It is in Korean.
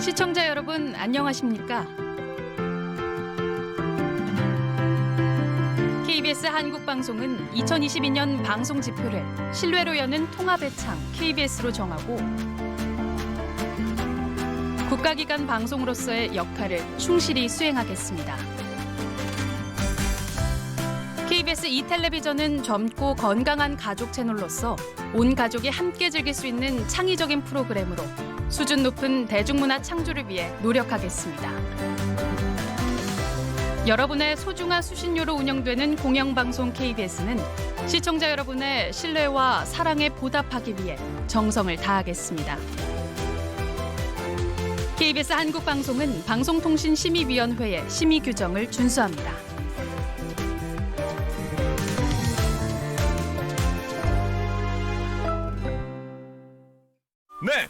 시청자 여러분 안녕하십니까? KBS 한국방송은 2022년 방송 지표를 신뢰로 여는 통합의 창 KBS로 정하고 국가기관 방송으로서의 역할을 충실히 수행하겠습니다. KBS 이텔레비전은 젊고 건강한 가족 채널로서 온 가족이 함께 즐길 수 있는 창의적인 프로그램으로 수준 높은 대중문화 창조를 위해 노력하겠습니다. 여러분의 소중한 수신료로 운영되는 공영방송 KBS는 시청자 여러분의 신뢰와 사랑에 보답하기 위해 정성을 다하겠습니다. KBS 한국방송은 방송통신심의위원회의 심의 규정을 준수합니다. 네,